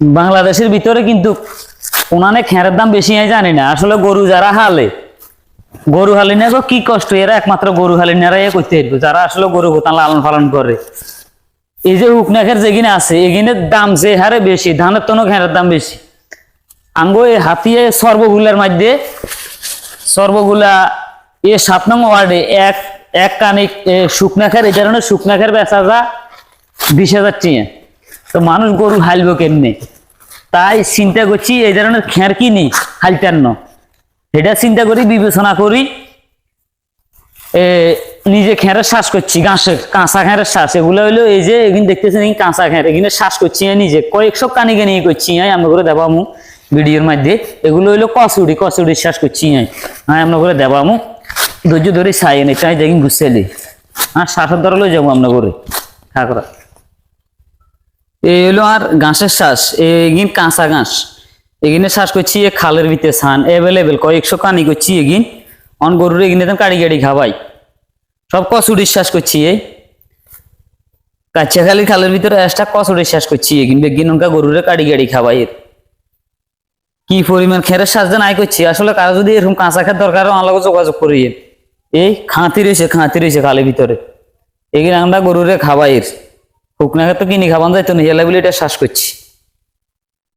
বাংলাদেশের ভিতরে কিন্তু ওনানে খেরের দাম বেশি হয় জানি না। আসলে গরু যারা হালে, গরু হালিনা গো কি কষ্ট, এরা একমাত্র গরু হালিনারা এ করতে পারবে। যারা আসলে গরু গোতান লালন পালন করে। এই যে হুকনাখের যেগিনে আছে এগিনের দাম যে হারে বেশি, ধানের তনও ঘেরের দাম বেশি। আঙ্গো এই হাতিয়ে সর্বগুলার মধ্যে, সর্বগুলা এ সাত নং ওয়ার্ডে এক এক কানিক শুকনাখের, এই ধরনের শুকনাখের বেচা যা বিশ হাজার টিয়া। তো মানুষ গরু হাইলবো কেমনে? তাই চিন্তা করছি, এই ধরনের খের কিনি হাইলটান্ন এটা চিন্তা করি, বিবেচনা করি। নিজে খেরের শ্বাস করছি ঘাসের কাঁচা খেরের শ্বাস। এগুলো হইল এই যে এখানে দেখতেছেন কাঁচা খের এখানে শ্বাস করছি নিজে। কয়েকশো কানিকে নিয়ে করছি আমি, আমরা করে দেবামু ভিডিওর মধ্যে। এগুলো হইল কচুরি, কচুরির শ্বাস করছি হ্যাঁ আমরা করে দেবামু ধৈর্য ধরে চাই এনে, চাই দেখি গুছাইলি হ্যাঁ শ্বাসের ধরে লই যাব আমরা করে। ঠাকুরা এই হলো আর ঘাসের শ্বাস এগিন কাঁচা ঘাস। এগিনে শ্বাস করছি, এ খালের ভিতরে সান এভেলেবেল কয়েকশো কানি করছি এগিন। অন গরুর এগিনে তো কাড়ি গাড়ি খাবাই সব কচুরির শ্বাস করছি, এই। কাচ্চা খালি খালের ভিতরে এক্সট্রা কচুরির শ্বাস করছি এগিন। বেগিন ওনকা গরুরে কাড়ি গাড়ি খাবাই এর। কি পরিমাণ খেরের শ্বাস দেন আয় করছি, আসলে কারও যদি এরকম কাঁচা খের দরকার লগে যোগাযোগ করি এই, খাঁতি রয়েছে খাঁতি রয়েছে খালের ভিতরে। এগিন আমরা গরুরে খাবাই এর শুকনাকে তো কিনে খাবান যাইতো তো হেলা বলে এটা শ্বাস করছি।